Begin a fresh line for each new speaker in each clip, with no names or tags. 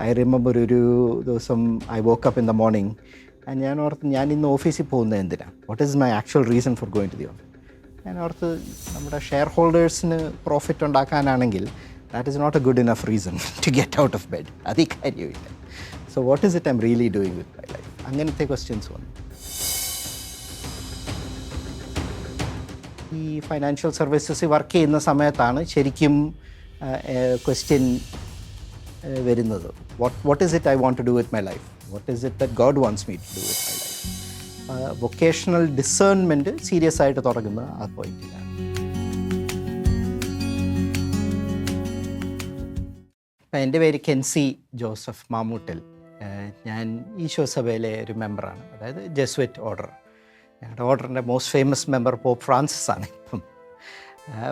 I remember ഒരു ദിവസം I woke up in the morning ഞാൻ ഓർത്ത് ഞാൻ ഇന്ന് ഓഫീസിൽ പോകുന്നത് എന്തിനാണ് what is my actual reason for going to the office ഞാൻ ഓർത്ത് നമ്മുടെ ഷെയർ ഹോൾഡേഴ്സിന് profit ഉണ്ടാക്കാനാണെങ്കിൽ that is not a good enough reason to get out of bed അത് ഈ കാര്യമില്ല so what is it I'm really doing with my life അങ്ങനത്തെ questions വന്നു. ഈ ഫൈനാൻഷ്യൽ സർവീസസ് വർക്ക് ചെയ്യുന്ന സമയത്താണ് ശരിക്കും ക്വസ്റ്റ്യൻ വരുന്നത്. What what is it I want to do with my life what is it that God wants me to do with my life vocational discernment serious ആയിട്ട് തുടങ്ങുന്നത് ആ പോയിന്റിലാണ് എന്റെ പേര് കെൻസി ജോസഫ് മാമൂട്ടിൽ. ഞാൻ ഈശോ സഭയിലെ ഒരു മെമ്പറാണ്. അതായത് ജെസ്വിറ്റ് ഓർഡർ. ഞങ്ങളുടെ ഓർഡറിന്റെ most famous member Pope Francis ആണ് ഇപ്പം.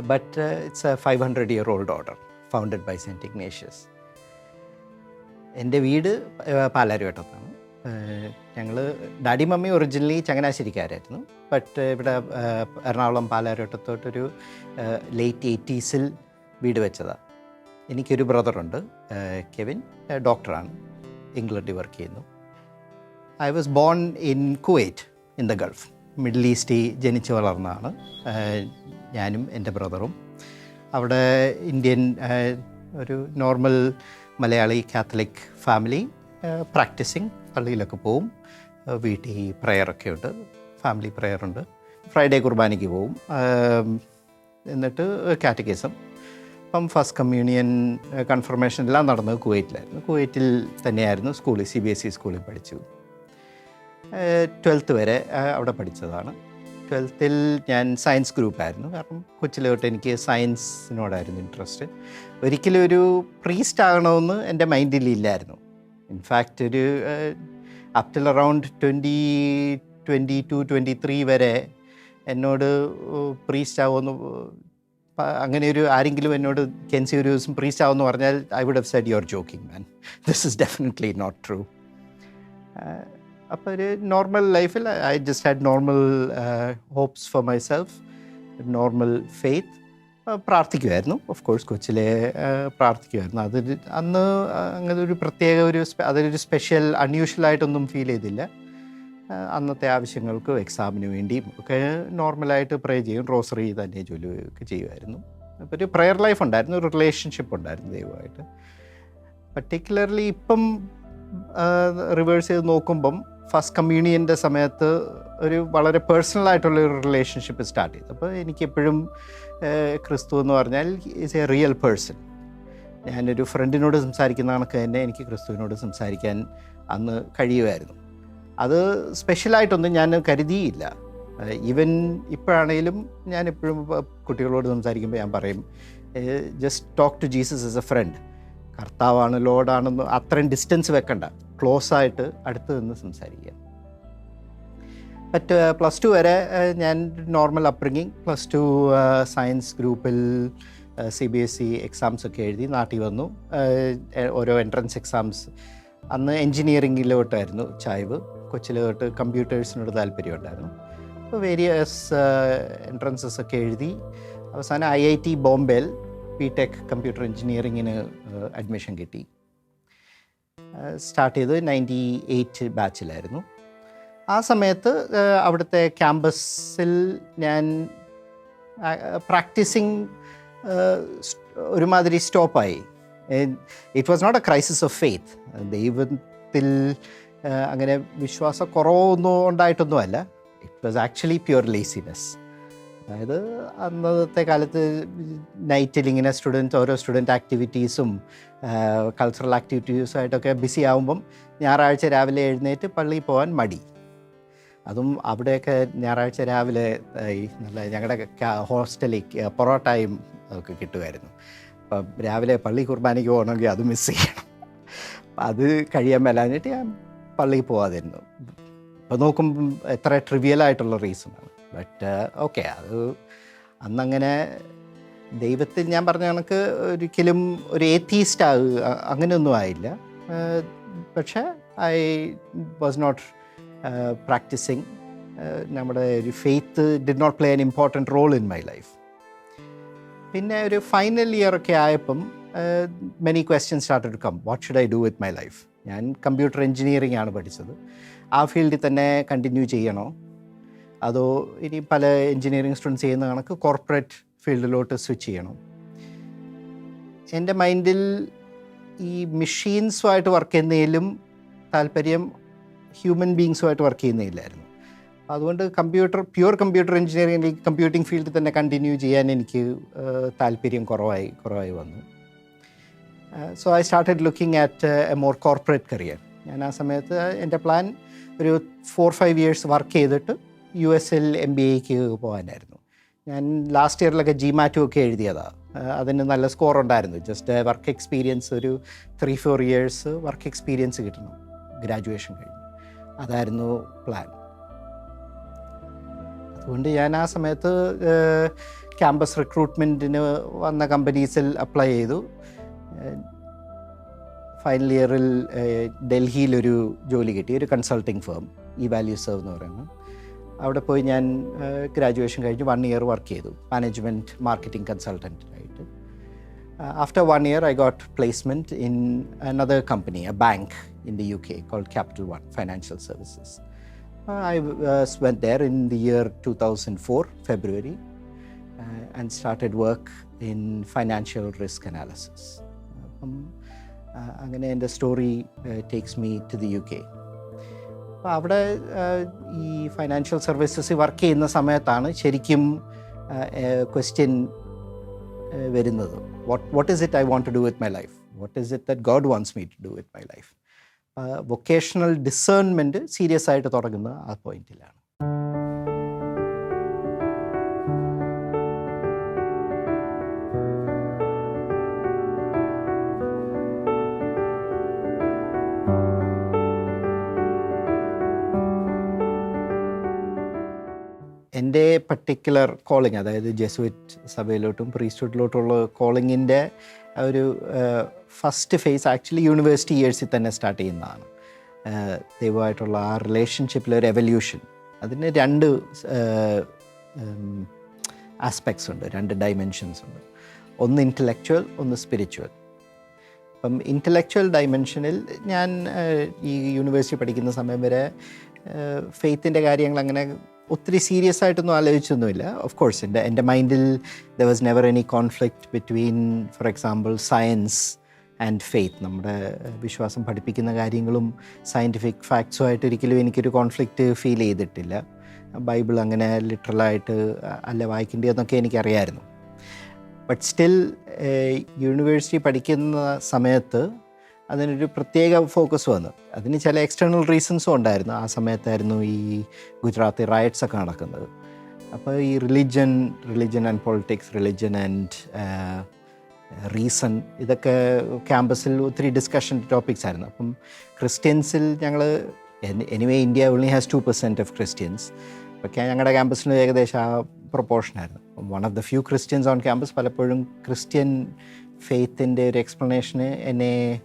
But it's a five hundred year old order founded by Saint Ignatius എന്റെ വീട് പാലാരിവട്ടത്താണ്. ഞങ്ങൾ ഡാഡി മമ്മി ഒറിജിനലി ചങ്ങനാശ്ശേരിക്കാരായിരുന്നു. ബട്ട് ഇവിടെ എറണാകുളം പാലാരിവട്ടത്തോട്ടൊരു ലേറ്റ് എയ്റ്റീസിൽ വീട് വെച്ചതാണ് എനിക്കൊരു ബ്രദറുണ്ട് കെവിൻ ഡോക്ടറാണ്. ഇംഗ്ലണ്ടിൽ വർക്ക് ചെയ്യുന്നു. I was born in Kuwait in the Gulf. Middle ഈസ്റ്റിൽ ജനിച്ചു വളർന്നതാണ്. ഞാനും എന്റെ ബ്രദറും. അവിടെ ഇന്ത്യൻ ഒരു normal Malayali Catholic family practising പള്ളിയിലൊക്കെ പോവും. വീട്ടിൽ പ്രെയറൊക്കെ ഉണ്ട്. ഫാമിലി പ്രെയറുണ്ട്. ഫ്രൈഡേ കുർബാനയ്ക്ക് പോവും. എന്നിട്ട് കാറ്റഗിസം. അപ്പം ഫസ്റ്റ് കമ്മ്യൂണിയൻ കൺഫർമേഷൻ എല്ലാം നടന്നത് കുവൈറ്റിലായിരുന്നു. കുവൈറ്റിൽ തന്നെയായിരുന്നു സ്കൂളിൽ സി ബി എസ് ഇ സ്കൂളിൽ പഠിച്ചു. ട്വൽത്ത് വരെ അവിടെ പഠിച്ചതാണ്. ട്വൽത്തിൽ ഞാൻ സയൻസ് ഗ്രൂപ്പായിരുന്നു. കാരണം കൊച്ചിലെ തൊട്ട് എനിക്ക് സയൻസിനോടായിരുന്നു ഇൻട്രസ്റ്റ്. ഒരിക്കലും ഒരു പ്രീസ്റ്റ് ആകണമെന്ന് എന്റെ മൈൻഡിൽ ഇല്ലായിരുന്നു. ഇൻഫാക്റ്റ് ഒരു up till around twenty twenty two twenty three വരെ എന്നോട് പ്രീസ്റ്റ് ആവുമെന്ന് അങ്ങനെ ഒരു ആരെങ്കിലും എന്നോട് കെൻസി ഒരു ദിവസം പ്രീസ്റ്റ് ആവുമെന്ന് പറഞ്ഞാൽ I would have said you're joking man this is definitely not true അപ്പോൾ ഒരു നോർമൽ ലൈഫിൽ I just had normal hopes for myself normal faith പ്രാർത്ഥിക്കുമായിരുന്നു of course കൊച്ചിലെ ആ, പ്രാർത്ഥിക്കുമായിരുന്നു അത് അന്ന് അങ്ങനെ ഒരു പ്രത്യേക ഒരു അതിലൊരു സ്പെഷ്യൽ അൺയൂഷ്വൽ ആയിട്ടൊന്നും ഫീൽ ചെയ്തില്ല. അന്നത്തെ ആവശ്യങ്ങൾക്കും എക്സാമിന് വേണ്ടിയും ഒക്കെ നോർമലായിട്ട് പ്രേ ചെയ്യും. റോസറി തന്നെ ജോലി ഒക്കെ ചെയ്യുമായിരുന്നു അപ്പോൾ ഒരു പ്രെയർ ലൈഫ് ഉണ്ടായിരുന്നു. ഒരു റിലേഷൻഷിപ്പ് ഉണ്ടായിരുന്നു ദൈവമായിട്ട്. പർട്ടിക്കുലർലി ഇപ്പം റിവേഴ്സ് ചെയ്ത് നോക്കുമ്പം ഫസ്റ്റ് കമ്മ്യൂണിയന്റെ സമയത്ത് ഒരു വളരെ പേഴ്സണൽ ആയിട്ടുള്ള ഒരു റിലേഷൻഷിപ്പ് സ്റ്റാർട്ട് ചെയ്തു. അപ്പോൾ എനിക്കെപ്പോഴും ക്രിസ്തു എന്ന് പറഞ്ഞാൽ ഈസ് എ റിയൽ പേഴ്സൺ ഞാനൊരു ഫ്രണ്ടിനോട് സംസാരിക്കുന്ന കണക്ക് തന്നെ എനിക്ക് ക്രിസ്തുവിനോട് സംസാരിക്കാൻ അന്ന് കഴിയുമായിരുന്നു. അത് സ്പെഷ്യലായിട്ടൊന്നും ഞാൻ കരുതിയില്ല. ഈവൻ ഇപ്പോഴാണെങ്കിലും ഞാൻ എപ്പോഴും കുട്ടികളോട് സംസാരിക്കുമ്പോൾ ഞാൻ പറയും just talk to Jesus as a friend കർത്താവാണ് ലോഡാണെന്ന് അത്രയും ഡിസ്റ്റൻസ് വെക്കണ്ട. ക്ലോസ് ആയിട്ട് അടുത്ത് നിന്ന് സംസാരിക്കുക. മറ്റ് പ്ലസ് ടു വരെ ഞാൻ normal upbringing plus two science ഗ്രൂപ്പിൽ C B S E exams ഒക്കെ എഴുതി നാട്ടിൽ വന്നു. ഓരോ എൻട്രൻസ് എക്സാംസ് അന്ന് എൻജിനീയറിങ്ങിലോട്ടായിരുന്നു ചായ്വ്. കൊച്ചിലോട്ട് കമ്പ്യൂട്ടേഴ്സിനോട് താല്പര്യമുണ്ടായിരുന്നു അപ്പോൾ വേരിയസ് എൻട്രൻസസ് ഒക്കെ എഴുതി. അവസാനം ഐ ഐ ടി ബോംബെയിൽ ബി ടെക് കമ്പ്യൂട്ടർ എഞ്ചിനീയറിങ്ങിന് അഡ്മിഷൻ കിട്ടി. സ്റ്റാർട്ട് ചെയ്തത് നയന്റി എയ്റ്റ് ബാച്ചിലായിരുന്നു ആ സമയത്ത് അവിടുത്തെ ക്യാമ്പസിൽ ഞാൻ പ്രാക്ടീസിങ് ഒരുമാതിരി സ്റ്റോപ്പായി it was not a crisis of faith ദൈവത്തിൽ അങ്ങനെ വിശ്വാസക്കുറവൊന്നും ഉണ്ടായിട്ടൊന്നുമല്ല. It was actually pure laziness അതായത് അന്നത്തെ കാലത്ത് നൈറ്റിൽ ഇങ്ങനെ സ്റ്റുഡന്റ് ഓരോ സ്റ്റുഡന്റ് ആക്ടിവിറ്റീസും കൾച്ചറൽ ആക്ടിവിറ്റീസുമായിട്ടൊക്കെ ബിസി ആകുമ്പം ഞായറാഴ്ച രാവിലെ എഴുന്നേറ്റ് പള്ളിയിൽ പോകാൻ മടി. അതും അവിടെയൊക്കെ ഞായറാഴ്ച രാവിലെ ഈ നല്ല ഞങ്ങളുടെ ഹോസ്റ്റലിൽ പൊറോട്ടയും ഒക്കെ കിട്ടുമായിരുന്നു അപ്പം രാവിലെ പള്ളി കുർബാനയ്ക്ക് പോകണമെങ്കിൽ അത് മിസ് ചെയ്യണം. അത് കഴിയാൻ മേലാഞ്ഞിട്ട് ഞാൻ പള്ളിയിൽ പോകാതിരുന്നു അപ്പോൾ നോക്കുമ്പം എത്ര ട്രിവിയലായിട്ടുള്ള റീസണാണ് ബട്ട് ഓക്കെ അത് അന്നങ്ങനെ ദൈവത്തിൽ ഞാൻ പറഞ്ഞ കണക്ക് ഒരിക്കലും ഒരു ഏത്തീസ്റ്റ് ആകുക അങ്ങനെയൊന്നും ആയില്ല. പക്ഷേ ഐ വാസ് നോട്ട് പ്രാക്ടീസിങ് നമ്മുടെ ഒരു faith did not play an important role in my life പിന്നെ ഒരു ഫൈനൽ ഇയർ ഒക്കെ ആയപ്പം many question start to come what should I do with my life ഞാൻ കമ്പ്യൂട്ടർ എഞ്ചിനീയറിംഗ് ആണ് പഠിച്ചത്. ആ ഫീൽഡിൽ തന്നെ കണ്ടിന്യൂ ചെയ്യണോ? അതോ ഇനി പല എഞ്ചിനീയറിംഗ് സ്റ്റുഡൻസ് ചെയ്യുന്ന കണക്ക് കോർപ്പറേറ്റ് ഫീൽഡിലോട്ട് സ്വിച്ച് ചെയ്യണം. എന്റെ മൈൻഡിൽ ഈ മെഷീൻസുമായിട്ട് വർക്ക് ചെയ്യുന്നതിലും താല്പര്യം ഹ്യൂമൻ ബീങ്സുമായിട്ട് വർക്ക് ചെയ്യുന്നതിലായിരുന്നു. അതുകൊണ്ട് computer pure computer engineering computing ഫീൽഡിൽ തന്നെ കണ്ടിന്യൂ ചെയ്യാൻ എനിക്ക് താല്പര്യം കുറവായി കുറവായി വന്നു. So I started looking at a more corporate career ഞാൻ ആ സമയത്ത് എന്റെ പ്ലാൻ ഒരു ഫോർ ഫൈവ് ഇയേഴ്സ് വർക്ക് ചെയ്തിട്ട് U S L M B എക്ക് പോകാനായിരുന്നു. ഞാൻ ലാസ്റ്റ് ഇയറിലൊക്കെ ജി മാറ്റും ഒക്കെ എഴുതിയതാണ് അതിന് നല്ല സ്കോർ ഉണ്ടായിരുന്നു. ജസ്റ്റ് വർക്ക് എക്സ്പീരിയൻസ് ഒരു three four years work experience കിട്ടണം. ഗ്രാജുവേഷൻ കഴിഞ്ഞ്. അതായിരുന്നു പ്ലാൻ അതുകൊണ്ട് ഞാൻ ആ സമയത്ത് ക്യാമ്പസ് റിക്രൂട്ട്മെന്റിന് വന്ന കമ്പനീസിൽ അപ്ലൈ ചെയ്തു. ഫൈനൽ ഇയറിൽ ഡൽഹിയിലൊരു ജോലി കിട്ടി. ഒരു കൺസൾട്ടിങ് ഫേം ഈ വാല്യൂ സെർവ് എന്ന് പറയുന്നത് അവിടെ പോയി ഞാൻ ഗ്രാജുവേഷൻ കഴിഞ്ഞ് വൺ ഇയർ വർക്ക് ചെയ്തു. Management marketing കൺസൾട്ടന്റായിട്ട് after one year I got placement in another company a bank in the U K called capital one financial services I uh, went there in the year 2004, February, uh, and started work in financial risk analysis. അപ്പം uh, അങ്ങനെ എന്റെ story takes me to the UK K അപ്പോൾ അവിടെ ഈ financial services work ചെയ്യുന്ന സമയത്താണ് ശരിക്കും question വരുന്നത്. What what is it I want to do with my life what is it that God wants me to do with my life vocational discernment serious ആയിട്ട് തുടങ്ങുന്നത് ആ പോയിന്റിലാണ് എന്റെ പർട്ടിക്കുലർ കോളിങ് അതായത് ജെസുവിറ്റ് സഭയിലോട്ടും പ്രീസ്റ്റ്ഹുഡിലോട്ടുള്ള കോളിങ്ങിന്റെ ഒരു ഫസ്റ്റ് ഫേസ് ആക്ച്വലി യൂണിവേഴ്സിറ്റി ഇയേഴ്സിൽ തന്നെ സ്റ്റാർട്ട് ചെയ്യുന്നതാണ്. ദൈവമായിട്ടുള്ള ആ റിലേഷൻഷിപ്പിലെ ഒരു എവല്യൂഷൻ അതിന് രണ്ട് ആസ്പെക്ട്സ് ഉണ്ട് രണ്ട് ഡൈമെൻഷൻസ് ഉണ്ട്. ഒന്ന് ഇന്റലക്ച്വൽ ഒന്ന് സ്പിരിച്വൽ അപ്പം ഇന്റലക്ച്വൽ ഡൈമെൻഷനിൽ ഞാൻ ഈ യൂണിവേഴ്സിറ്റി പഠിക്കുന്ന സമയം വരെ ഫെയ്ത്തിന്റെ കാര്യങ്ങൾ അങ്ങനെ ഒത്തിരി സീരിയസ് ആയിട്ടൊന്നും ആലോചിച്ചൊന്നുമില്ല. ഓഫ് കോഴ്സ് എന്റെ എന്റെ മൈൻഡിൽ the was never any conflict between for example science and faith നമ്മുടെ വിശ്വാസം പഠിപ്പിക്കുന്ന കാര്യങ്ങളും സയന്റിഫിക് ഫാക്ട്സുമായിട്ട് ഒരിക്കലും എനിക്കൊരു കോൺഫ്ലിക്റ്റ് ഫീൽ ചെയ്തിട്ടില്ല. ബൈബിൾ അങ്ങനെ ലിറ്ററലായിട്ട് അല്ല വായിക്കേണ്ടതെന്നൊക്കെ എനിക്കറിയായിരുന്നു. ബട്ട് സ്റ്റിൽ യൂണിവേഴ്സിറ്റി പഠിക്കുന്ന സമയത്ത് അതിനൊരു പ്രത്യേക ഫോക്കസ് വന്നു. അതിന് ചില എക്സ്റ്റേണൽ റീസൺസും ഉണ്ടായിരുന്നു. ആ സമയത്തായിരുന്നു ഈ ഗുജറാത്തി റയറ്റ്സ് ഒക്കെ നടക്കുന്നത്. അപ്പോൾ ഈ religion religion and politics religion and reason ഇതൊക്കെ ക്യാമ്പസിൽ ഒത്തിരി ഡിസ്കഷൻ ടോപ്പിക്സ് ആയിരുന്നു. അപ്പം ക്രിസ്ത്യൻസിൽ ഞങ്ങൾ anyway India only has two percent of Christians ഒക്കെ ഞങ്ങളുടെ ക്യാമ്പസിന് ഏകദേശം ആ പ്രൊപ്പോർഷനായിരുന്നു one of the few Christians on campus പലപ്പോഴും ക്രിസ്ത്യൻ ഫെയ്ത്തിന്റെ ഒരു എക്സ്പ്ലനേഷന് എന്നെ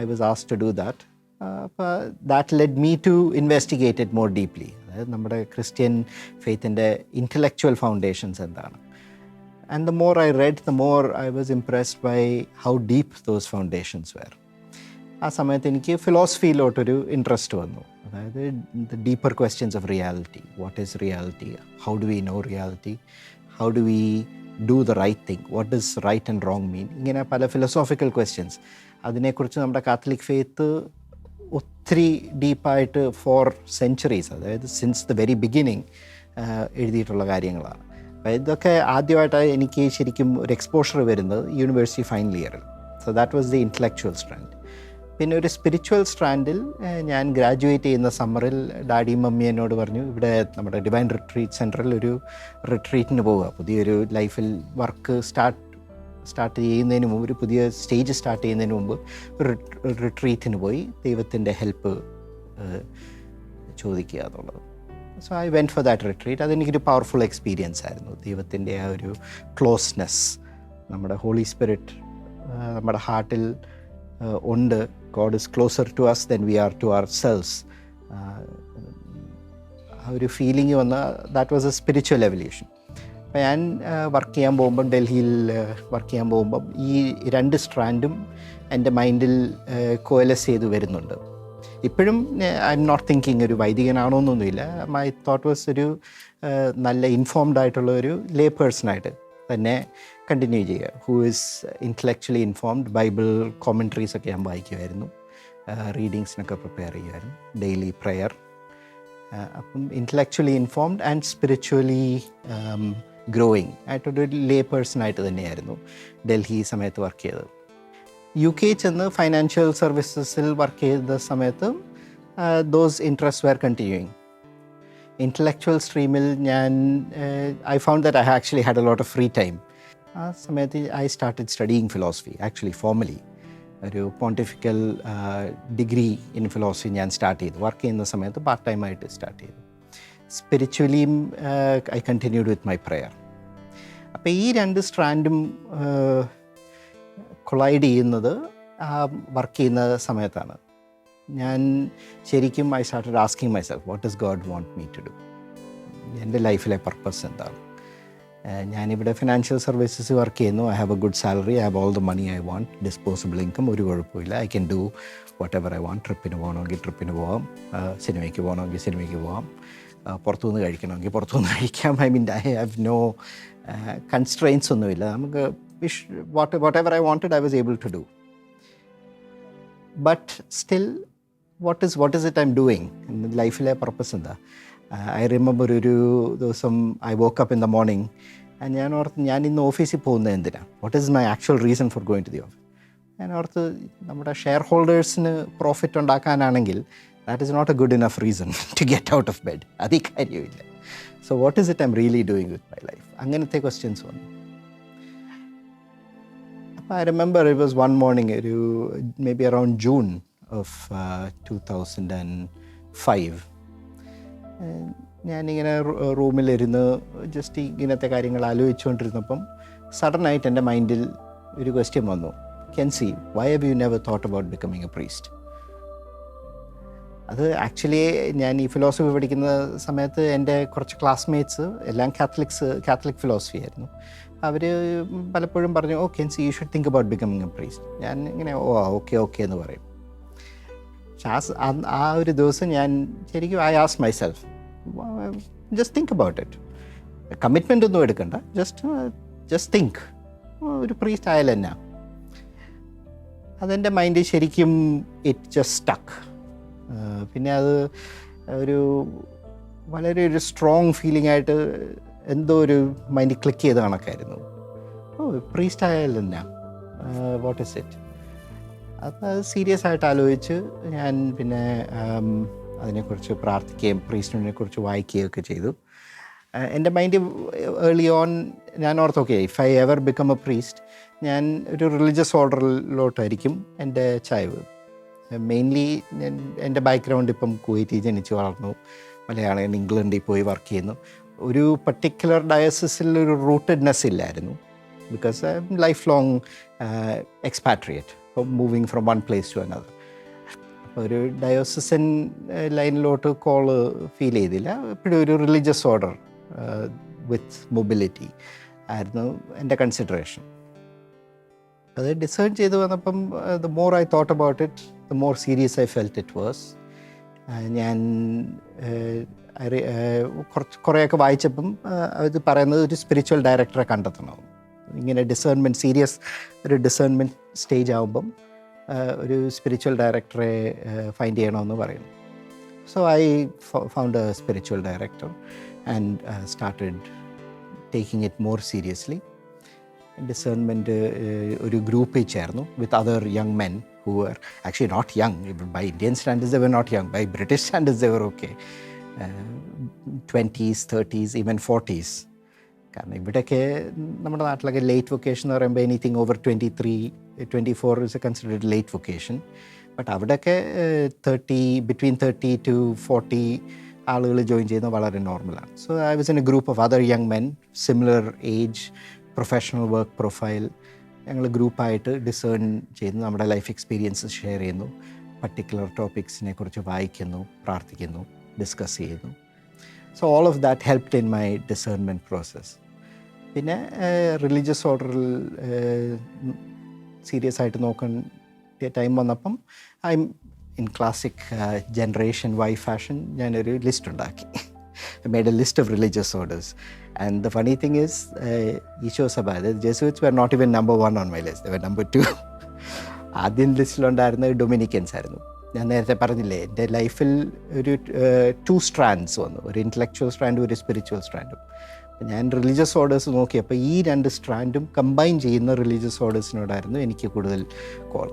ഐ വാസ് ആസ് ടു ഡു ദാറ്റ് അപ്പോൾ that led me to investigate it more deeply അതായത് നമ്മുടെ ക്രിസ്ത്യൻ ഫെയ്ത്തിന്റെ ഇന്റലക്ച്വൽ ഫൗണ്ടേഷൻസ് എന്താണ്. And the more I read the more I was impressed by how deep those foundations were ആ സമയത്ത് എനിക്ക് ഫിലോസഫിയിലോട്ടൊരു ഇൻട്രസ്റ്റ് വന്നു. അതായത് the deeper questions of reality what is reality how do we know reality how do we do the right thing what is right and wrong mean ഇങ്ങനെ പല philosophical questions അതിനെക്കുറിച്ച് നമ്മുടെ കാത്തലിക് ഫെയ്ത്ത് ഒത്തിരി ഡീപ്പായിട്ട് for centuries അതായത് since the very beginning എഴുതിയിട്ടുള്ള കാര്യങ്ങളാണ്. അപ്പോൾ ഇതൊക്കെ ആദ്യമായിട്ടാണ് എനിക്ക് ശരിക്കും ഒരു എക്സ്പോഷർ വരുന്നത് യൂണിവേഴ്സിറ്റി ഫൈനൽ ഇയറിൽ so that was the intellectual strand പിന്നെ ഒരു സ്പിരിച്വൽ സ്ട്രാൻഡിൽ ഞാൻ ഗ്രാജുവേറ്റ് ചെയ്യുന്ന സമ്മറിൽ ഡാഡി മമ്മി എന്നോട് പറഞ്ഞു ഇവിടെ നമ്മുടെ ഡിവൈൻ റിട്രീറ്റ് സെന്ററിൽ ഒരു റിട്രീറ്റിന് പോവുക. പുതിയൊരു ലൈഫിൽ വർക്ക് സ്റ്റാർട്ട് സ്റ്റാർട്ട് ചെയ്യുന്നതിന് മുമ്പ് ഒരു പുതിയ സ്റ്റേജ് സ്റ്റാർട്ട് ചെയ്യുന്നതിന് മുമ്പ് ഒരു റിട്രീറ്റിന് പോയി ദൈവത്തിന്റെ ഹെൽപ്പ് ചോദിക്കുക എന്നുള്ളത്. So I went for that retreat അതെനിക്കൊരു പവർഫുൾ എക്സ്പീരിയൻസ് ആയിരുന്നു. ദൈവത്തിന്റെ ആ ഒരു ക്ലോസ്നെസ് നമ്മുടെ ഹോളി സ്പിരിറ്റ് നമ്മുടെ ഹാർട്ടിൽ ഉണ്ട്. God is closer to us than we are to ourselves ആ ഒരു ഫീലിംഗ് വന്ന that was a spiritual evolution അപ്പോൾ ഞാൻ വർക്ക് ചെയ്യാൻ പോകുമ്പം ഡൽഹിയിൽ വർക്ക് ചെയ്യാൻ പോകുമ്പം ഈ രണ്ട് സ്ട്രാൻഡും എന്റെ മൈൻഡിൽ കോലസ് ചെയ്ത് വരുന്നുണ്ട്. ഇപ്പോഴും ഐ എം നോട്ട് തിങ്കിങ് ഒരു വൈദികനാണോ എന്നൊന്നുമില്ല. മൈ തോട്ട് വാസ് ഒരു നല്ല ഇൻഫോംഡ് ആയിട്ടുള്ള ഒരു ലേ പേഴ്സണായിട്ട് തന്നെ കണ്ടിന്യൂ ചെയ്യുക. Who is intellectually informed Bible commentaries ഒക്കെ ഞാൻ വായിക്കുമായിരുന്നു. റീഡിങ്സിനൊക്കെ പ്രിപ്പയർ ചെയ്യുമായിരുന്നു. ഡെയിലി പ്രെയർ അപ്പം intellectually informed and spiritually growing ആയിട്ടൊരു ലേ പേഴ്സണായിട്ട് തന്നെയായിരുന്നു ഡൽഹി സമയത്ത് വർക്ക് ചെയ്തത്. യു കെ ചെന്ന് ഫൈനാൻഷ്യൽ സർവീസസിൽ വർക്ക് ചെയ്ത സമയത്ത് those interest were continuing intellectual സ്ട്രീമിൽ ഞാൻ I found that I actually had a lot of free time ആ സമയത്ത് I started studying philosophy actually formally ഒരു പോണ്ടിഫിക്കൽ ഡിഗ്രി ഇൻ ഫിലോസഫി ഞാൻ സ്റ്റാർട്ട് ചെയ്തു. വർക്ക് ചെയ്യുന്ന സമയത്ത് പാർട്ട് ടൈമായിട്ട് സ്റ്റാർട്ട് ചെയ്തു. സ്പിരിച്വലിയും I continued with my prayer അപ്പോൾ ഈ രണ്ട് സ്ട്രാൻഡും കൊളൈഡ് ചെയ്യുന്നത് വർക്ക് ചെയ്യുന്ന സമയത്താണ്. ഞാൻ ശരിക്കും I started asking myself what is God want me to do എന്റെ ലൈഫിലെ പർപ്പസ് എന്താണ്? ഞാനിവിടെ ഫിനാൻഷ്യൽ സർവീസസ് വർക്ക് ചെയ്യുന്നു. I have a good salary I have all the money I want disposable income ഒരു കുഴപ്പമില്ല I can do whatever I want ട്രിപ്പിന് പോകണമെങ്കിൽ ട്രിപ്പിന് ആഹ് സിനിമയ്ക്ക് പോകണമെങ്കിൽ സിനിമയ്ക്ക് ആഹ് പുറത്തുനിന്ന് കഴിക്കണമെങ്കിൽ പുറത്തുനിന്ന് കഴിക്കാം. I mean I have no constraints ഒന്നുമില്ല. നമുക്ക് wish what whatever I wanted I was able to do but still what is what is it I am doing ലൈഫിലെ പർപ്പസ് എന്താ? ഐ റിമെമ്പർ ഒരു ദിവസം I woke up in the morning ഞാൻ ഓർത്ത് ഞാൻ ഇന്ന് ഓഫീസിൽ പോകുന്നത് എന്തിനാണ് what is my actual reason for going to the office ഞാൻ ഓർത്ത് നമ്മുടെ ഷെയർ ഹോൾഡേഴ്സിന് profit ഉണ്ടാക്കാനാണെങ്കിൽ that is not a good enough reason to get out of bed അതീ കാര്യമില്ല so what is it I'm really doing with my life അങ്ങനത്തെ questions വന്നു. അപ്പോൾ I remember it was one morning ഒരു maybe around June of uh, 2005. ഏഹ് ഞാനിങ്ങനെ റൂമിലിരുന്ന് just ഇങ്ങനത്തെ കാര്യങ്ങൾ ആലോചിച്ചുകൊണ്ടിരുന്നപ്പം സഡനായിട്ട് എന്റെ മൈൻഡിൽ ഒരു ക്വസ്റ്റ്യൻ വന്നു. Can see why have you never thought about becoming a priest അത് ആക്ച്വലി ഞാൻ ഈ ഫിലോസഫി പഠിക്കുന്ന സമയത്ത് എന്റെ കുറച്ച് ക്ലാസ്മേറ്റ്സ് എല്ലാം കാത്തലിക്സ് കാത്തലിക് ഫിലോസഫി ആയിരുന്നു. അവർ പലപ്പോഴും പറഞ്ഞു ഓ okay see you should think about becoming a priest ഞാൻ ഇങ്ങനെ ഓ ഓക്കെ ഓക്കെ എന്ന് പറയും. ആ ആ- ഒരു ദിവസം ഞാൻ ശരിക്കും I ask myself just think about it commitment ഒന്നും എടുക്കണ്ട. ജസ്റ്റ് ജസ്റ്റ് തിങ്ക് ഒരു പ്രീസ്റ്റ് ആയാലും എന്നാ അതെന്റെ മൈൻഡ് ശരിക്കും ഇറ്റ് ജസ്റ്റ് സ്റ്റക്ക് പിന്നെ അത് ഒരു വളരെ ഒരു സ്ട്രോങ് ഫീലിംഗ് ആയിട്ട് എന്തോ ഒരു മൈൻഡ് ക്ലിക്ക് ചെയ്ത കണക്കായിരുന്നു. ഓ പ്രീസ്റ്റ് ആയാലും എന്നാ വാട്ട് ഇസ് ഇറ്റ് അപ്പോൾ അത് സീരിയസ് ആയിട്ട് ആലോചിച്ച് ഞാൻ പിന്നെ അതിനെക്കുറിച്ച് പ്രാർത്ഥിക്കുകയും പ്രീസ്റ്റിനെ കുറിച്ച് വായിക്കുകയൊക്കെ ചെയ്തു. എന്റെ മൈൻഡ് ഏർലി ഓൺ ഞാൻ ഓർത്ത് okay if I ever become a priest ഞാൻ ഒരു റിലീജിയസ് ഓർഡറിലോട്ടായിരിക്കും എന്റെ ചായവ്. മെയിൻലി എന്റെ ബാക്ക്ഗ്രൗണ്ട് ഇപ്പം കുവൈറ്റിൽ ജനിച്ച് വളർന്നു മലയാളം ഇംഗ്ലണ്ടിൽ പോയി വർക്ക് ചെയ്യുന്നു. ഒരു പർട്ടിക്കുലർ ഡയസിസിൽ ഒരു റൂട്ടഡ്നെസ് ഇല്ലായിരുന്നു because I am lifelong expatriate. Moving from one place to another ഒരു ഡയോസിസൻ ലൈനിലോട്ട് കോൾ ഫീൽ ചെയ്തില്ല. എപ്പോഴും ഒരു റിലീജിയസ് ഓർഡർ വിത്ത് മൊബിലിറ്റി ആയിരുന്നു എന്റെ കൺസിഡറേഷൻ അത് ഡിസേൺ ചെയ്ത് വന്നപ്പം the more I thought about it the more serious I felt it was ഞാൻ കുറച്ച് കുറേയൊക്കെ വായിച്ചപ്പം അത് പറയുന്നത് ഒരു സ്പിരിച്വൽ ഡയറക്ടറെ കണ്ടെത്തണം. ഇങ്ങനെ ഡിസേൺമെന്റ് സീരിയസ് ഒരു ഡിസേൺമെന്റ് സ്റ്റേജ് ആകുമ്പം ഏഹ്, ഒരു സ്പിരിച്വൽ ഡയറക്ടറെ ഫൈൻഡ് ചെയ്യണമെന്ന് പറയുന്നു. So I found a spiritual director and started taking it more seriously discernment ഒരു ഗ്രൂപ്പിൽ ചേർന്നു with other young men who are actually not young by Indian standards they were not young by British standards they were okay twenties thirties even forties കാരണം ഇവിടെയൊക്കെ നമ്മുടെ നാട്ടിലൊക്കെ late vocation എന്ന് പറയുമ്പോൾ anything over twenty three twenty four is a considered late vocation but അവിടെയൊക്കെ thirty between thirty to forty ആളുകൾ join ചെയ്യുന്നത് വളരെ നോർമലാണ് so I was in a group of other young men similar age professional work profile ഞങ്ങൾ ഗ്രൂപ്പായിട്ട് discern ചെയ്യുന്നു നമ്മുടെ life experience share ചെയ്യുന്നു പർട്ടിക്കുലർ ടോപ്പിക്സിനെ കുറിച്ച് വായിക്കുന്നു പ്രാർത്ഥിക്കുന്നു ഡിസ്കസ് ചെയ്യുന്നു. So all of that helped in my discernment process പിന്നെ റിലീജിയസ് ഓർഡറിൽ സീരിയസ് ആയിട്ട് നോക്കേണ്ട ടൈം വന്നപ്പം I in classic generation Y fashion ഞാനൊരു ലിസ്റ്റ് ഉണ്ടാക്കി. Made a list of religious orders and the funny thing is Eesho Sabha അതായത് Jesuits were not even number one on my list were number two ആദ്യം ലിസ്റ്റിലുണ്ടായിരുന്നത് ഡൊമിനിക്കൻസ് ആയിരുന്നു. ഞാൻ നേരത്തെ പറഞ്ഞില്ലേ എന്റെ ലൈഫിൽ ഒരു ടു സ്ട്രാൻഡ്സ് വന്നു. ഒരു ഇന്റലക്ച്വൽ സ്ട്രാൻഡും ഒരു സ്പിരിച്വൽ സ്ട്രാൻഡും ഞാൻ റിലീജിയസ് ഓർഡേഴ്സ് നോക്കിയപ്പോൾ ഈ രണ്ട് സ്ട്രാൻഡും കമ്പൈൻ ചെയ്യുന്ന റിലീജിയസ് ഓർഡേഴ്സിനോടായിരുന്നു എനിക്ക് കൂടുതൽ കോൾ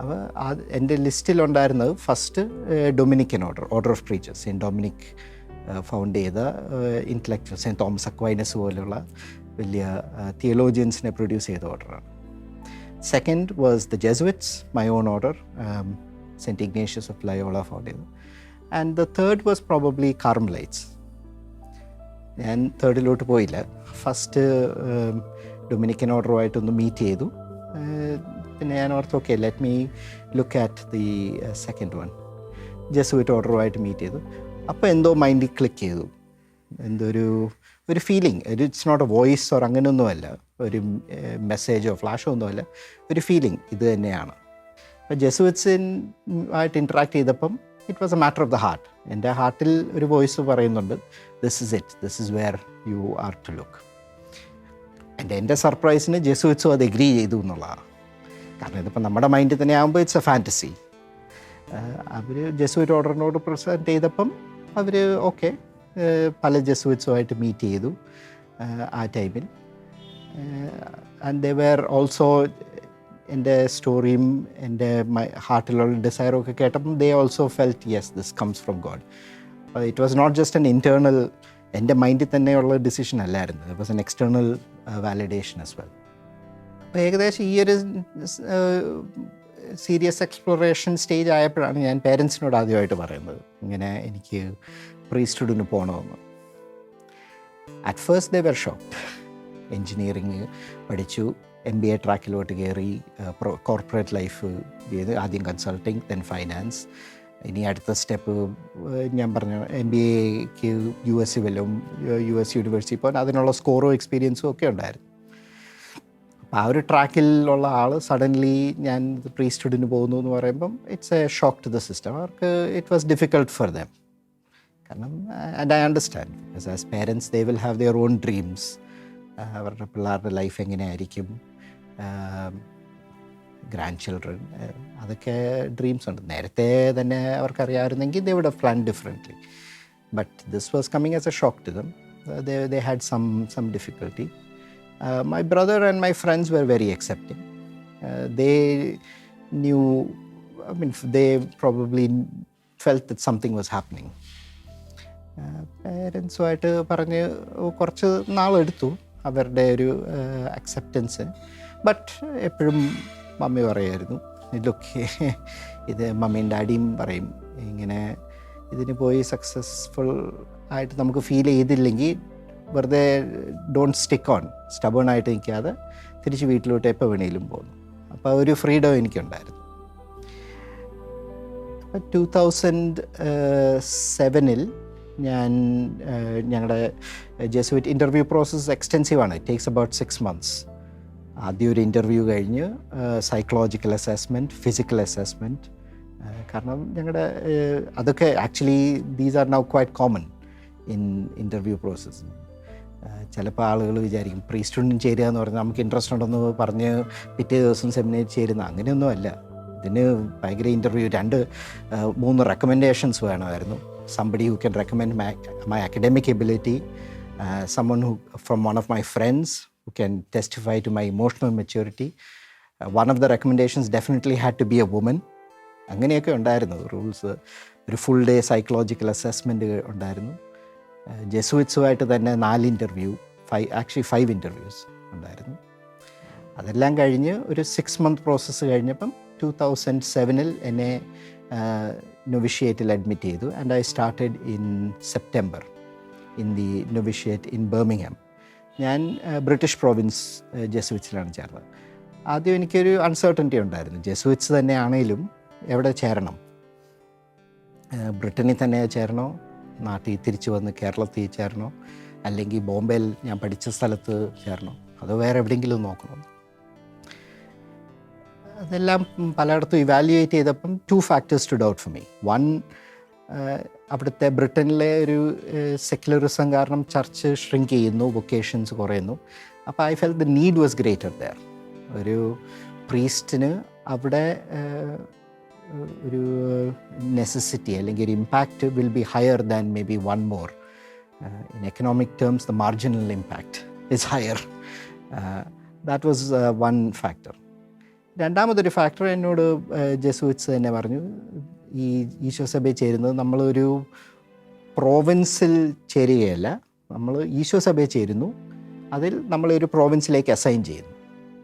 അപ്പോൾ അത് എന്റെ ലിസ്റ്റിലുണ്ടായിരുന്നത് first Dominican order order of preachers Saint Dominic found ചെയ്ത ഇന്റലക്ച്വൽ സെന്റ് തോമസ് അക്വൈനസ് പോലെയുള്ള വലിയ തിയോളോജിയൻസിനെ പ്രൊഡ്യൂസ് ചെയ്ത ഓർഡറാണ് second was the Jesuits my own order Saint Ignatius of Loyola found ചെയ്തു. And the third was probably Carmelites ഞാൻ തേർഡിലോട്ട് പോയില്ല. First Dominican ഓർഡറുമായിട്ടൊന്ന് meet ചെയ്തു. പിന്നെ ഞാൻ ഓർത്ത് okay let me look at the second one Jesuit ഓർഡറുമായിട്ട് meet ചെയ്തു. അപ്പോൾ എന്തോ മൈൻഡിൽ ക്ലിക്ക് ചെയ്തു. എന്തോ ഒരു ഒരു ഫീലിംഗ് ഒരു it's not a voice or അങ്ങനെയൊന്നുമല്ല ഒരു മെസ്സേജോ ഫ്ലാഷോ ഒന്നുമല്ല. ഒരു ഫീലിംഗ് ഇത് തന്നെയാണ്. അപ്പോൾ ജെസുവിറ്റ്സിൻ ആയിട്ട് ഇൻട്രാക്ട് ചെയ്തപ്പം it was a matter of the heart എന്റെ ഹാർട്ടിൽ ഒരു വോയിസ് പറയുന്നുണ്ട് this is it this is where you are to look എന്റെ എന്റെ സർപ്രൈസിന് ജെസുവിറ്റ്സും അത് എഗ്രി ചെയ്തു എന്നുള്ളതാണ്. കാരണം ഇതിപ്പോൾ നമ്മുടെ മൈൻഡിൽ തന്നെ ആകുമ്പോൾ ഇറ്റ്സ് എ ഫാന്റസി അവർ ജെസുവിറ്റ് ഓർഡറിനോട് പ്രസന്റ് ചെയ്തപ്പം അവർ ഓക്കെ പല ജെസുവിറ്റ്സുമായിട്ട് മീറ്റ് ചെയ്തു ആഹ് ആ ടൈമിൽ ആൻഡ് ദേ വെയർ ഓൾസോ എന്റെ സ്റ്റോറിയും എന്റെ മൈ ഹാർട്ടിലുള്ള ഡിസയറും ഒക്കെ കേട്ടപ്പം they also felt yes this comes from God it was not just an internal എന്റെ മൈൻഡിൽ തന്നെയുള്ള ഡിസിഷൻ അല്ലായിരുന്നു. It was an external validation as well അപ്പോൾ ഏകദേശം ഈ ഒരു സീരിയസ് എക്സ്പ്ലോറേഷൻ സ്റ്റേജ് ആയപ്പോഴാണ് ഞാൻ പേരൻസിനോട് ആദ്യമായിട്ട് പറയുന്നത്. ഇങ്ങനെ എനിക്ക് പ്രീസ്റ്റുഡിന് പോകണമെന്ന്. At first they were shock engineering പഠിച്ചു. എം ബി എ ട്രാക്കിലോട്ട് കയറി കോർപ്പറേറ്റ് ലൈഫ് ചെയ്ത് ആദ്യം കൺസൾട്ടിങ് ദെൻ ഫൈനാൻസ് ഇനി അടുത്ത സ്റ്റെപ്പ് ഞാൻ പറഞ്ഞു എം ബി എക്ക് യു എസ് വല്ലതും യു എസ് യൂണിവേഴ്സിറ്റി പോകാൻ അതിനുള്ള സ്കോറും എക്സ്പീരിയൻസും ഒക്കെ ഉണ്ടായിരുന്നു. അപ്പോൾ ആ ഒരു ട്രാക്കിലുള്ള ആൾ സഡൻലി ഞാൻ പ്രീ സ്റ്റുഡിന് പോകുന്നു എന്ന് പറയുമ്പം it's a shock to the system അവർക്ക് it was difficult for them കാരണം and I understand because as parents they will have their own dreams അവരുടെ പിള്ളേരുടെ ലൈഫ് എങ്ങനെയായിരിക്കും? ഗ്രാൻഡ് ചിൽഡ്രൻ അതൊക്കെ ഡ്രീംസ് ഉണ്ട്. നേരത്തെ തന്നെ അവർക്കറിയാമായിരുന്നെങ്കിൽ they would have plan differently but this was coming as a shock to them they had some some difficulty my brother and my friends were very accepting they knew I mean they probably felt that something was happening പേരൻസുമായിട്ട് പറഞ്ഞ് കുറച്ച് നാളെടുത്തു അവരുടെ ഒരു acceptance but എപ്പോഴും mummy പറയായിരുന്നു ഇതൊക്കെ ഇത് മമ്മിയും ഡാഡിയും പറയും. ഇങ്ങനെ ഇതിന് പോയി സക്സസ്ഫുൾ ആയിട്ട് നമുക്ക് ഫീൽ ചെയ്തില്ലെങ്കിൽ വെറുതെ ഡോണ്ട് സ്റ്റിക്ക് ഓൺ സ്റ്റബേൺ ആയിട്ട് നിൽക്കാതെ തിരിച്ച് വീട്ടിലോട്ട് എപ്പോൾ വേണേലും പോകുന്നു. അപ്പോൾ ഒരു ഫ്രീഡം എനിക്കുണ്ടായിരുന്നു. ടു തൗസൻഡ് സെവനിൽ ഞാൻ ഞങ്ങളുടെ ജെസുവിറ്റ് ഇന്റർവ്യൂ പ്രോസസ്സ് എക്സ്റ്റെൻസീവ് ആണ്. It takes about six months ആദ്യം ഒരു ഇന്റർവ്യൂ കഴിഞ്ഞ് സൈക്കോളജിക്കൽ അസസ്മെന്റ് ഫിസിക്കൽ അസസ്മെന്റ് കാരണം ഞങ്ങളുടെ അതൊക്കെ actually these are now quite common in interview process ചിലപ്പോൾ ആളുകൾ വിചാരിക്കും പ്രീ സ്റ്റുഡന്റ് ചേരുക എന്ന് പറഞ്ഞാൽ നമുക്ക് ഇൻട്രസ്റ്റ് ഉണ്ടെന്ന് പറഞ്ഞ് പിറ്റേ ദിവസം സെമിനാർ ചേരുന്ന അങ്ങനെയൊന്നും അല്ല. ഇതിന് ഭയങ്കര ഇന്റർവ്യൂ രണ്ട് മൂന്ന് റെക്കമെൻഡേഷൻസ് വേണമായിരുന്നു. Somebody who can recommend my my academic ability someone who from one of my friends who can testify to my emotional maturity. Uh, one of the recommendations definitely had to be a woman. അങ്ങനെയൊക്കെ ഉണ്ടായിരുന്നു. Rules ഒരു full day psychological assessment ഉണ്ടായിരുന്നു. ജെസുവിറ്റ്സുമായിട്ട് തന്നെ നാല് interview five actually five interviews ഉണ്ടായിരുന്നു. അതെല്ലാം കഴിഞ്ഞ് ഒരു സിക്സ് മന്ത് പ്രോസസ്സ് കഴിഞ്ഞപ്പം ടു തൗസൻഡ് സെവനിൽ എന്നെ നൊവിഷ്യേറ്റിൽ അഡ്മിറ്റ് ചെയ്തു. And I started in September in the novitiate in Birmingham ഞാൻ ബ്രിട്ടീഷ് പ്രോവിൻസ് ജെസുവിറ്റ്സിലാണ് ചേർന്നത്. ആദ്യം എനിക്കൊരു അൺസർട്ടന്റി ഉണ്ടായിരുന്നു. ജെസുവിറ്റ്സ് തന്നെയാണേലും എവിടെ ചേരണം? ബ്രിട്ടനിൽ തന്നെ ചേരണോ? നാട്ടിൽ തിരിച്ചു വന്ന് കേരളത്തിൽ ചേരണോ? അല്ലെങ്കിൽ ബോംബെയിൽ ഞാൻ പഠിച്ച സ്ഥലത്ത് ചേരണോ? അതോ വേറെ എവിടെയെങ്കിലും നോക്കണം? അതെല്ലാം പലയിടത്തും ഇവാലുവേറ്റ് ചെയ്തപ്പം two factors to doubt for me one അവിടുത്തെ ബ്രിട്ടനിലെ ഒരു സെക്യുലറിസം കാരണം ചർച്ച് ഷ്രിങ്ക് ചെയ്യുന്നു വൊക്കേഷൻസ് കുറയുന്നു. അപ്പോൾ I felt the need was greater there ഒരു പ്രീസ്റ്റിന് അവിടെ ഒരു നെസസിറ്റി അല്ലെങ്കിൽ ഒരു impact will be higher than maybe one more in economic terms the marginal impact is higher that was one factor രണ്ടാമതൊരു ഫാക്ടർ എന്നോട് ജെസുവിറ്റ്സ് തന്നെ പറഞ്ഞു. ഈ ഈശോ സഭയിൽ ചേരുന്നത് നമ്മളൊരു പ്രോവിൻസിൽ ചേരുകയല്ല നമ്മൾ ഈശോ സഭയിൽ ചേരുന്നു. അതിൽ നമ്മളൊരു പ്രോവിൻസിലേക്ക് അസൈൻ ചെയ്യുന്നു.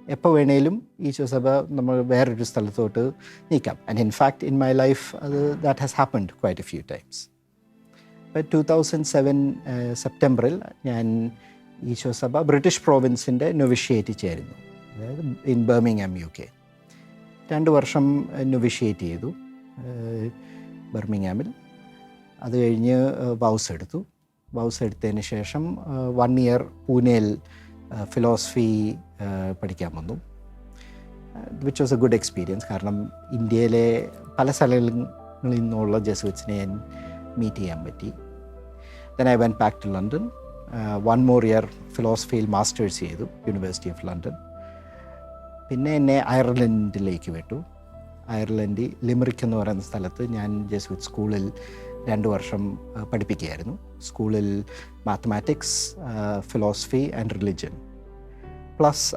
എപ്പോൾ വേണേലും ഈശോ സഭ നമ്മൾ വേറൊരു സ്ഥലത്തോട്ട് നീക്കാം. And in fact in my life അത് that has happened quite a few times ഇപ്പോൾ ടു തൗസൻഡ് സെവൻ സെപ്റ്റംബറിൽ ഞാൻ ഈശോ സഭ ബ്രിട്ടീഷ് പ്രോവിൻസിന്റെ നൊവിഷ്യേറ്റ് ചേരുന്നു. അതായത് ഇൻ ബർമിംഗ്ഹാം യു കെ രണ്ട് വർഷം നൊവിഷ്യേറ്റ് ചെയ്തു. ഏഹ് ബർമിംഗ്ഹാമിൽ. അത് കഴിഞ്ഞ് വൗസ് എടുത്തു. വൗസ് എടുത്തതിന് ശേഷം വൺ ഇയർ പൂനെയിൽ ഫിലോസഫി പഠിക്കാൻ വന്നു. Which was a good experience കാരണം ഇന്ത്യയിലെ പല സ്ഥലങ്ങളിൽ നിന്നുള്ള ജെസുവിറ്റ്സിനെ ഞാൻ മീറ്റ് ചെയ്യാൻ പറ്റി. Then I went back to London one more year ഫിലോസഫിയിൽ masters ചെയ്തു യൂണിവേഴ്സിറ്റി ഓഫ് ലണ്ടൻ പിന്നെ എന്നെ അയർലൻഡിലേക്ക് വിട്ടു. അയർലൻഡിൽ ലിമറിക് എന്ന് പറയുന്ന സ്ഥലത്ത് ഞാൻ ജെസ്വിറ്റ് സ്കൂളിൽ രണ്ട് വർഷം പഠിപ്പിക്കുകയായിരുന്നു. സ്കൂളിൽ mathematics philosophy and religion plus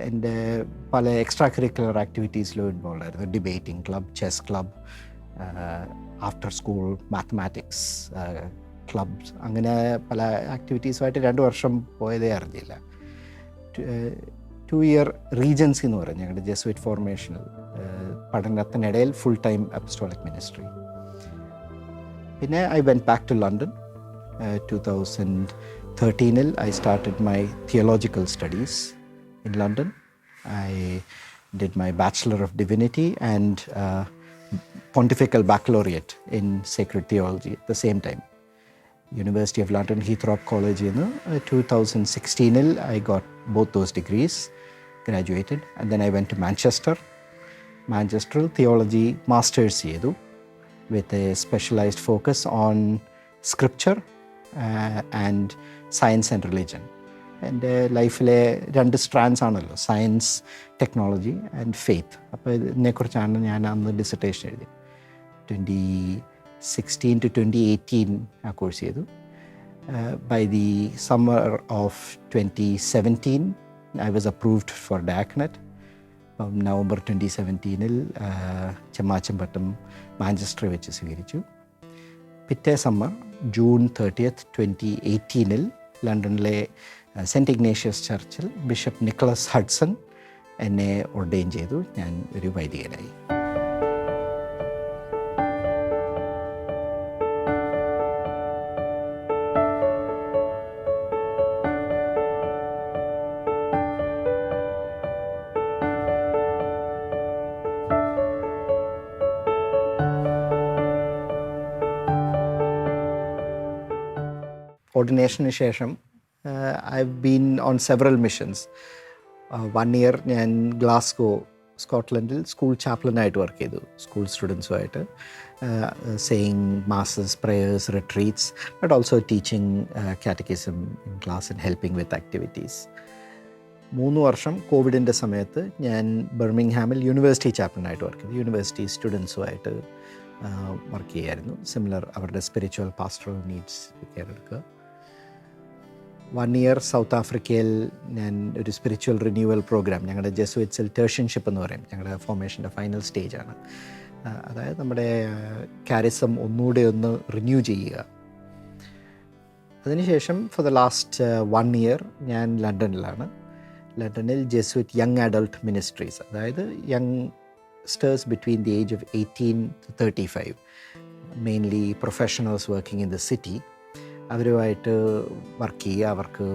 എന്റെ പല എക്സ്ട്രാ കരിക്കുലർ ആക്ടിവിറ്റീസിലും ഇൻവോൾവ് ആയിരുന്നു debating club chess club after school mathematics clubs അങ്ങനെ പല ആക്ടിവിറ്റീസുമായിട്ട് രണ്ട് വർഷം പോയതേ അറിഞ്ഞില്ല. ടു ഇയർ റീജൻസി എന്ന് പറയും ഞങ്ങളുടെ ജെസ്വിറ്റ് ഫോർമേഷനിൽ പഠനത്തിനിടയിൽ ഫുൾ ടൈം അപ്പസ്റ്റോളിക് മിനിസ്ട്രി പിന്നെ I went back to London two thousand തേർട്ടീനിൽ I started my theological studies in London I did my bachelor of divinity and pontifical baccalaureate in sacred theology at the same time. University of London Heathrow College in uh, 2016 il I got both those degrees, graduated, and then I went to Manchester. Manchester theology masters ചെയ്തു with a specialized focus on scripture and science and religion. എന്റെ ലൈഫിലെ രണ്ട് strands ആണല്ലോ science technology and faith അപ്പോൾ ഇതിനെക്കുറിച്ചാണ് ഞാൻ അന്ന് dissertation എഴുതി twenty sixteen to twenty eighteen ആ കോഴ്സ് ചെയ്തു by the summer of twenty seventeen I was approved for diaconate November twenty സെവന്റീനിൽ ചെമ്മാച്ചമ്പട്ടം മാഞ്ചസ്റ്ററിൽ വെച്ച് സ്വീകരിച്ചു. പിറ്റേ സമ്മർ ജൂൺ തേർട്ടിയത്ത് ട്വന്റി എയ്റ്റീനിൽ ലണ്ടനിലെ സെന്റ് ഇഗ്നേഷ്യസ് ചർച്ചിൽ ബിഷപ്പ് നിക്കളസ് ഹഡ്സൺ എന്നെ ഒർഡെയിൻ ചെയ്തു. ഞാൻ ഒരു വൈദികനായി. ഓർഡിനേഷന് ശേഷം I been on several missions one year ഞാൻ ഗ്ലാസ്ഗോ സ്കോട്ട്ലൻഡിൽ സ്കൂൾ ചാപ്ലനായിട്ട് വർക്ക് ചെയ്തു school സ്റ്റുഡൻസുമായിട്ട് saying masses prayers retreats but also teaching catechism in class and helping with activities മൂന്ന് വർഷം കോവിഡിന്റെ സമയത്ത് ഞാൻ ബെർമിങ്ഹാമിൽ യൂണിവേഴ്സിറ്റി ചാപ്ലനായിട്ട് വർക്ക് ചെയ്തു യൂണിവേഴ്സിറ്റി സ്റ്റുഡൻസുമായിട്ട് വർക്ക് ചെയ്യായിരുന്നു. സിമിലർ അവരുടെ സ്പിരിച്വൽ പാസ്റ്ററൽ നീഡ്സ് കെയർ എടുക്കുക. വൺ ഇയർ സൗത്ത് ആഫ്രിക്കയിൽ ഞാൻ ഒരു സ്പിരിച്വൽ റിന്യൂവൽ പ്രോഗ്രാം ഞങ്ങളുടെ ജെസുവിറ്റ്സിൽ ടേർഷൻഷിപ്പ് എന്ന് പറയും. ഞങ്ങളുടെ ഫോർമേഷന്റെ ഫൈനൽ സ്റ്റേജാണ് അതായത് നമ്മുടെ കാരിസം ഒന്നുകൂടെ ഒന്ന് റിന്യൂ ചെയ്യുക. അതിനുശേഷം for the last one year ഞാൻ ലണ്ടനിലാണ്. ലണ്ടനിൽ ജെസുവിറ്റ് യങ് അഡൾട്ട് മിനിസ്ട്രീസ് അതായത് youngsters between the age of eighteen to thirty five mainly professionals working in the city അവരുമായിട്ട് വർക്ക് ചെയ്യുക. അവർക്ക്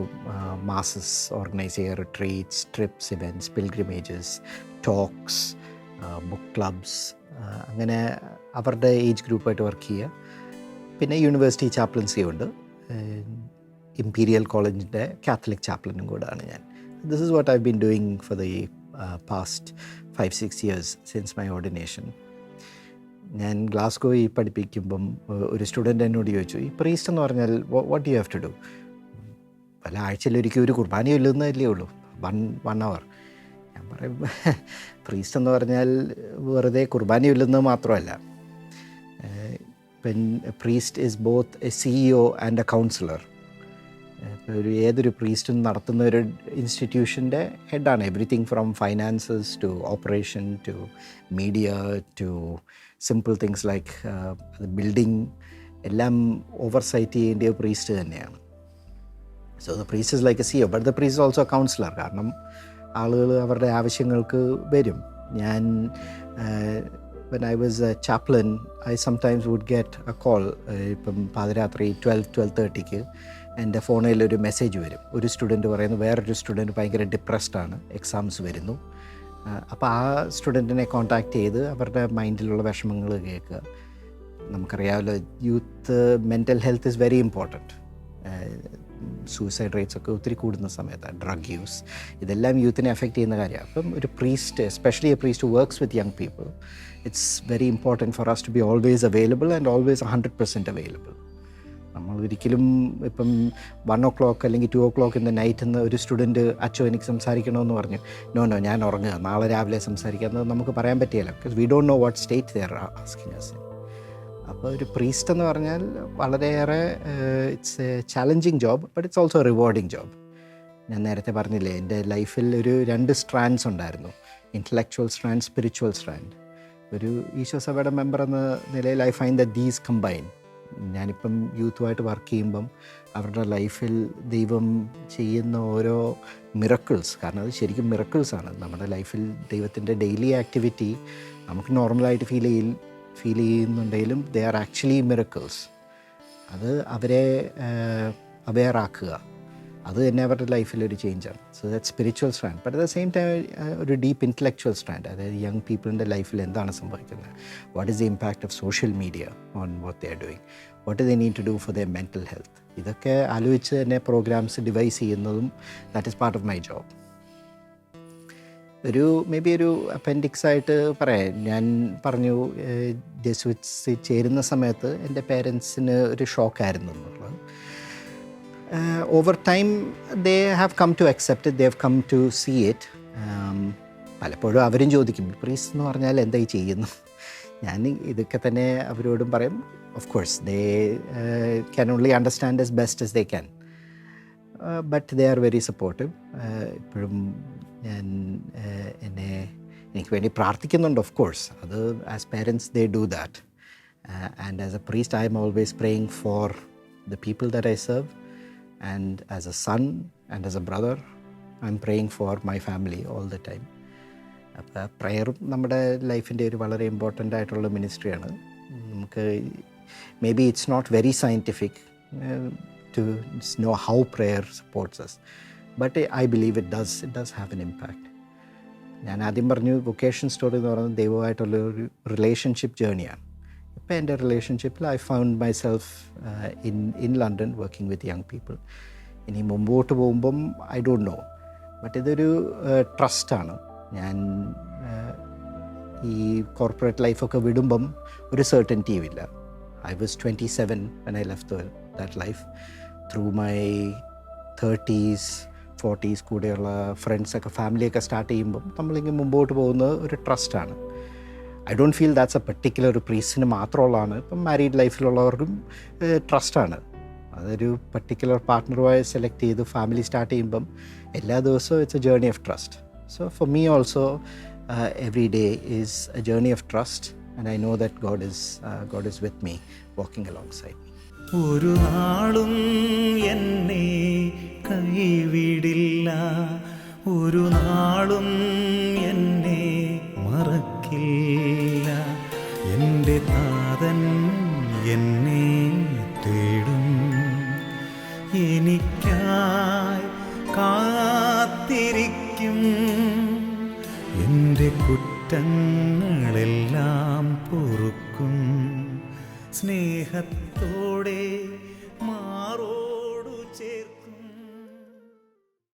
മാസസ് ഓർഗനൈസ് ചെയ്യുക. Retreats trips events pilgrimages talks book clubs അങ്ങനെ അവരുടെ ഏജ് ഗ്രൂപ്പായിട്ട് വർക്ക് ചെയ്യുക. പിന്നെ യൂണിവേഴ്സിറ്റി ചാപ്ലൻസി ഉണ്ട്. ഇമ്പീരിയൽ കോളേജിന്റെ കാത്തലിക് ചാപ്ലനും കൂടാണ് ഞാൻ. This is what I been doing for the past five six years since my ordination ഞാൻ ഗ്ലാസ്ഗോയിൽ പഠിപ്പിക്കുമ്പം ഒരു സ്റ്റുഡന്റ് എന്നോട് ചോദിച്ചു ഈ പ്രീസ്റ്റ് എന്ന് പറഞ്ഞാൽ what you have to do പല ആഴ്ചയിലൊരിക്കൽ ഒരു കുർബാന ഇല്ലെന്നല്ലേ ഉള്ളൂ. വൺ വൺ അവർ. ഞാൻ പറയും പ്രീസ്റ്റ് എന്ന് പറഞ്ഞാൽ വെറുതെ കുർബാന ഇല്ലെന്ന് മാത്രമല്ല. Pen priest is both a CEO and a counsellor ഒരു ഏതൊരു പ്രീസ്റ്റും നടത്തുന്ന ഒരു ഇൻസ്റ്റിറ്റ്യൂഷന്റെ ഹെഡാണ് everything from finances to operation to media to simple things like building എല്ലാം ഓവർസൈറ്റ് ചെയ്യേണ്ട ഒരു പ്രീസ്റ്റ് തന്നെയാണ്. So the priest is like a CEO but the priest also counsellor കാരണം ആളുകൾ അവരുടെ ആവശ്യങ്ങൾക്ക് വരും. ഞാൻ when I was a chaplain I sometimes would get a call ഇപ്പം പാതിരാത്രി ട്വൽവ് ട്വൽവ് തേർട്ടിക്ക് എന്റെ ഫോണിൽ ഒരു മെസ്സേജ് വരും. ഒരു സ്റ്റുഡന്റ് പറയുന്നു വേറൊരു സ്റ്റുഡന്റ് ഭയങ്കര ഡിപ്രസ്ഡ് ആണ്. എക്സാംസ് വരുന്നു. അപ്പോൾ ആ സ്റ്റുഡന്റിനെ കോൺടാക്റ്റ് ചെയ്ത് അവരുടെ മൈൻഡിലുള്ള വിഷമങ്ങൾ കേൾക്കുക. നമുക്കറിയാമല്ലോ youth mental health is very important suicide rates ഒക്കെ ഒത്തിരി കൂടുന്ന സമയത്താണ് ഡ്രഗ് യൂസ് ഇതെല്ലാം യൂത്തിനെ എഫക്റ്റ് ചെയ്യുന്ന കാര്യമാണ്. അപ്പം ഒരു priest especially a priest works with young people it's very important for us to be always available and always hundred percent available നമ്മൾ ഒരിക്കലും ഇപ്പം വൺ ഓ ക്ലോക്ക് അല്ലെങ്കിൽ two o'clock in night എന്ന് ഒരു സ്റ്റുഡന്റ് അച്ഛോ എനിക്ക് സംസാരിക്കണമെന്ന് പറഞ്ഞു. നോ നോ ഞാൻ ഉറങ്ങുക. നാളെ രാവിലെ സംസാരിക്കാമെന്ന് നമുക്ക് പറയാൻ പറ്റിയല്ലോ. Because we don't know what state they're asking us അപ്പോൾ ഒരു പ്രീസ്റ്റ് എന്ന് പറഞ്ഞാൽ വളരെയേറെ it's a challenging job but it's also rewarding job ഞാൻ നേരത്തെ പറഞ്ഞില്ലേ എന്റെ ലൈഫിൽ ഒരു രണ്ട് സ്ട്രാൻഡ്സ് ഉണ്ടായിരുന്നു. ഇന്റലക്ച്വൽ സ്ട്രാൻഡ് സ്പിരിച്വൽ സ്ട്രാൻഡ് ഒരു ഈശോ സഭയുടെ മെമ്പർ എന്ന നിലയിൽ I find the these combine ഞാനിപ്പം യൂത്തുമായിട്ട് വർക്ക് ചെയ്യുമ്പം അവരുടെ ലൈഫിൽ ദൈവം ചെയ്യുന്ന ഓരോ മിറക്കിൾസ് കാരണം അത് ശരിക്കും മിറക്കിൾസ് ആണ്. നമ്മുടെ ലൈഫിൽ ദൈവത്തിന്റെ ഡെയിലി ആക്ടിവിറ്റി നമുക്ക് നോർമലായിട്ട് ഫീൽ ചെയ്യും ഫീൽ ചെയ്യുന്നുണ്ടെങ്കിലും ദേ ആർ ആക്ച്വലി മിറക്കിൾസ്. അത് അവരെ അവെയർ ആക്കുക അത് തന്നെ അവരുടെ ലൈഫിലൊരു ചേഞ്ചാണ് so that spiritual strand but at the same time ഒരു ഡീപ്പ് ഇന്റലക്ച്വൽ സ്ട്രാൻഡ് അതായത് യങ് പീപ്പിളിന്റെ ലൈഫിൽ എന്താണ് സംഭവിക്കുന്നത്? What is the impact of social media on what they are doing what they need to do for the mental health ഇതൊക്കെ ആലോചിച്ച് തന്നെ programmes devise ചെയ്യുന്നതും that is part of my job ഒരു മേ ബി ഒരു appendix ആയിട്ട് പറയാം. ഞാൻ പറഞ്ഞു ജസ്വിറ്റ്സ് ചേരുന്ന സമയത്ത് എന്റെ പേരൻസിന് ഒരു ഷോക്കായിരുന്നു എന്നുള്ളത്. Over they have come to accept it. They come to see it. Um, പലപ്പോഴും അവരും ചോദിക്കും പ്രീസ് എന്ന് പറഞ്ഞാൽ എന്തായി ചെയ്യുന്നു? ഞാൻ ഇതൊക്കെ തന്നെ അവരോടും പറയും of course they can only understand as best as they can but they are very supportive ഇപ്പോഴും ഞാൻ uh, എന്നെ എനിക്ക് വേണ്ടി പ്രാർത്ഥിക്കുന്നുണ്ട് ഓഫ് കോഴ്സ് അത് as parents they do that and as a priest I am always praying for the people that I serve and as a son and as a brother, I am praying for my family all the time അപ്പോൾ പ്രയറും നമ്മുടെ ലൈഫിന്റെ ഒരു വളരെ important ആയിട്ടുള്ള മിനിസ്ട്രിയാണ് നമുക്ക് maybe it's not very scientific to know how prayer supports us but I believe it does it does have an impact ഞാൻ ആദ്യം പറഞ്ഞു വൊക്കേഷൻ സ്റ്റോറി എന്ന് പറയുന്നത് ദൈവമായിട്ടുള്ള ഒരു റിലേഷൻഷിപ്പ് ജേണിയാണ് ഇപ്പോൾ എന്റെ റിലേഷൻഷിപ്പിൽ I found myself in in London working with young people ഇനി മുമ്പോട്ട് പോകുമ്പം ഐ ഡോണ്ട് നോ ബട്ട് ഇതൊരു ട്രസ്റ്റാണ് ഞാൻ uh, ഈ കോർപ്പറേറ്റ് ലൈഫൊക്കെ വിടുമ്പം ഒരു സെർട്ടന്റിയും ഇല്ല. I was twenty seven when I left that life through my thirties forties കൂടെയുള്ള ഫ്രണ്ട്സൊക്കെ ഫാമിലിയൊക്കെ സ്റ്റാർട്ട് ചെയ്യുമ്പം നമ്മളിങ്ങനെ മുമ്പോട്ട് പോകുന്നത് ഒരു ട്രസ്റ്റാണ് I don't feel that's a particular ഒരു പ്രീസിന് മാത്രമുള്ളതാണ്. ഇപ്പം മാരീഡ് ലൈഫിലുള്ളവർക്കും ട്രസ്റ്റാണ് അതൊരു പർട്ടിക്കുലർ പാർട്ട്ണറുമായി സെലക്ട് ചെയ്ത് ഫാമിലി സ്റ്റാർട്ട് ചെയ്യുമ്പം എല്ലാ ദിവസവും it's a journey of trust so for me also every day is a journey of trust and I know that God is God is with me walking alongside me
ഒരു നാളും എന്നെ കൈവിടില്ല. ഒരു നാളും എന്നെ മറക്കില്ല എന്റെ താതൻ എന്നെ തേടും. എനിക്കായി കാത്തിരിക്കും. എന്റെ കുറ്റങ്ങളെല്ലാം പൊറുക്കും. സ്നേഹത്തോടെ